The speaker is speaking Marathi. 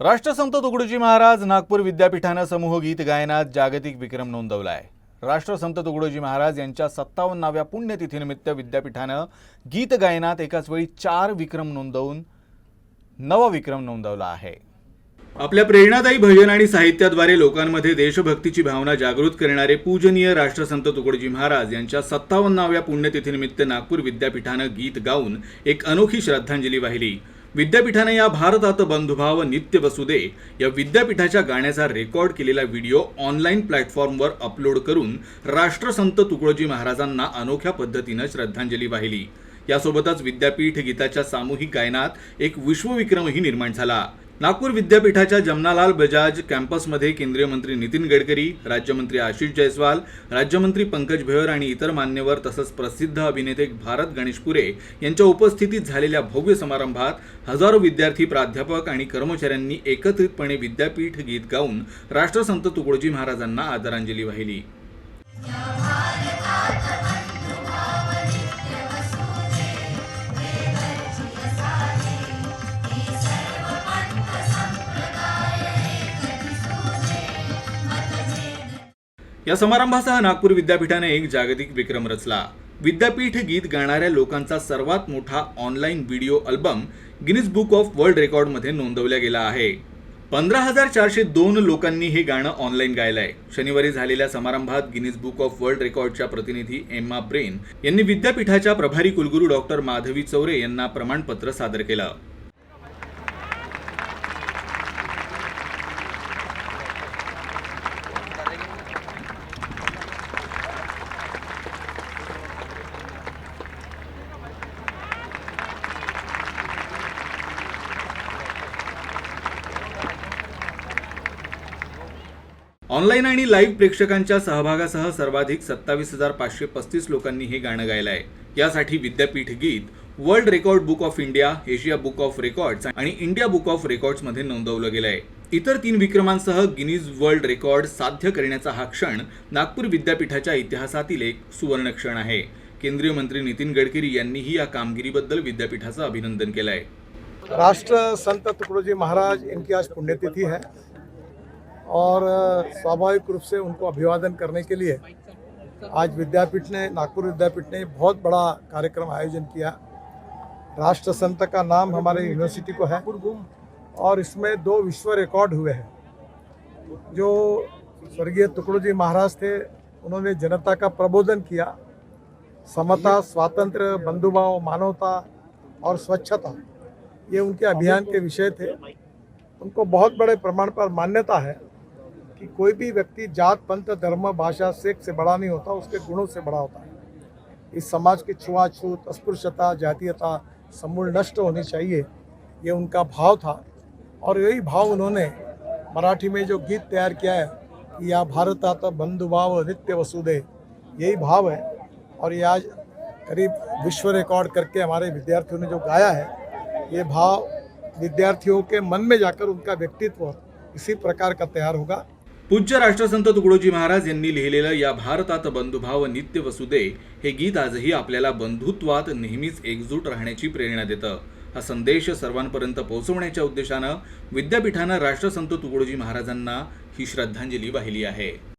राष्ट्रसंत तुकडोजी महाराज नागपूर विद्यापीठानं समूह गीत गायनात जागतिक विक्रम नोंदवला आहे राष्ट्रसंत तुकडोजी महाराज यांच्या सत्तावन्नाव्या पुण्यतिथीनिमित्त विद्यापीठानं गीत गायनात एकाच वेळी चार विक्रम नोंदवून नवविक्रम नोंदवला आहे. आपल्या प्रेरणादायी भजन आणि साहित्याद्वारे लोकांमध्ये देशभक्तीची भावना जागृत करणारे पूजनीय राष्ट्रसंत तुकडोजी महाराज यांच्या सत्तावन्नाव्या पुण्यतिथीनिमित्त नागपूर विद्यापीठानं गीत गाऊन एक अनोखी श्रद्धांजली वाहिली. विद्यापीठाने या भारतात बंधुभाव नित्य वसुदे या विद्यापीठाच्या गाण्याचा रेकॉर्ड केलेला व्हिडिओ ऑनलाईन प्लॅटफॉर्मवर अपलोड करून राष्ट्रसंत तुकडोजी महाराजांना अनोख्या पद्धतीनं श्रद्धांजली वाहिली. यासोबतच विद्यापीठ गीताच्या सामूहिक गायनात एक विश्वविक्रमही निर्माण झाला. नागपूर विद्यापीठाच्या जमनालाल बजाज कॅम्पसमध्ये केंद्रीय मंत्री नितीन गडकरी राज्यमंत्री आशिष जयस्वाल राज्यमंत्री पंकज भोयर आणि इतर मान्यवर तसंच प्रसिद्ध अभिनेते भारत गणेशपुरे यांच्या उपस्थितीत झालेल्या भव्य समारंभात हजारो विद्यार्थी प्राध्यापक आणि कर्मचाऱ्यांनी एकत्रितपणे विद्यापीठ गीत गाऊन राष्ट्रसंत तुकडोजी महाराजांना आदरांजली वाहिली. या समारंभासह नागपूर विद्यापीठाने एक जागतिक विक्रम रचला. विद्यापीठ गीत गाणाऱ्या लोकांचा सर्वात मोठा online video album Guinness book of world रेकॉर्डमध्ये नोंदवला गेला आहे. पंधरा हजार चारशे दोन लोकांनी हे गाणं ऑनलाईन गायलंय. शनिवारी झालेल्या समारंभात गिनीज बुक ऑफ वर्ल्ड रेकॉर्डच्या प्रतिनिधी एम्मा ब्रेन यांनी विद्यापीठाच्या प्रभारी कुलगुरू डॉक्टर माधवी चौरे यांना प्रमाणपत्र सादर केलं. ऑनलाईन आणि लाईव्ह प्रेक्षकांच्या सहभागासह सर्वाधिक सत्तावीस हजार पाचशे पस्तीस लोकांनी हे गाणं गायलं आहे. यासाठी विद्यापीठ गीत World Record Book of India Asia Book of Records आणि इंडिया बुक ऑफ रेकॉर्ड्समध्ये नोंदवलं गेलं आहे इतर तीन विक्रमांसह गिनीज वर्ल्ड रेकॉर्ड साध्य करण्याचा हा क्षण नागपूर विद्यापीठाच्या इतिहासातील एक सुवर्ण क्षण आहे. केंद्रीय मंत्री नितीन गडकरी यांनीही या कामगिरीबद्दल विद्यापीठाचं अभिनंदन केलं आहे राष्ट्र संत तुकडोजी महाराज यांची आज पुण्यतिथि है और स्वाभाविक रूप से उनको अभिवादन करने के लिए आज विद्यापीठ ने, नागपुर विद्यापीठ ने बहुत बड़ा कार्यक्रम आयोजन किया। राष्ट्र संत का नाम हमारे यूनिवर्सिटी को है और इसमें दो विश्व रिकॉर्ड हुए हैं। जो स्वर्गीय टुकड़ो जी महाराज थे, उन्होंने जनता का प्रबोधन किया। समता स्वातंत्र्य बंधुभाव, मानवता और स्वच्छता, ये उनके अभियान के विषय थे। उनको बहुत बड़े प्रमाण पर मान्यता है। कि कोई भी व्यक्ति जात, पंथ, धर्म, भाषा सेक से बड़ा नहीं होता, उसके गुणों से बड़ा होता है। इस समाज की छुआछूत, अस्पृश्यता, जातीयता, समूल नष्ट होनी चाहिए, ये उनका भाव था। और यही भाव उन्होंने मराठी में जो गीत तैयार किया है कि या भारतात बंधुभाव नित्य वसुदे, यही भाव है। और ये आज करीब विश्व रिकॉर्ड करके हमारे विद्यार्थियों ने जो गाया है, ये भाव विद्यार्थियों के मन में जाकर उनका व्यक्तित्व इसी प्रकार का तैयार होगा। पूज्य राष्ट्रसंत तुकडोजी महाराज यांनी लिहिलेलं या भारतात बंधुभाव नित्य वसुदे हे गीत आजही आपल्याला बंधुत्वात नेहमीच एकजूट राहण्याची प्रेरणा देतं. हा संदेश सर्वांपर्यंत पोहोचवण्याच्या उद्देशानं विद्यापीठानं राष्ट्रसंत तुकडोजी महाराजांना ही श्रद्धांजली वाहिली आहे.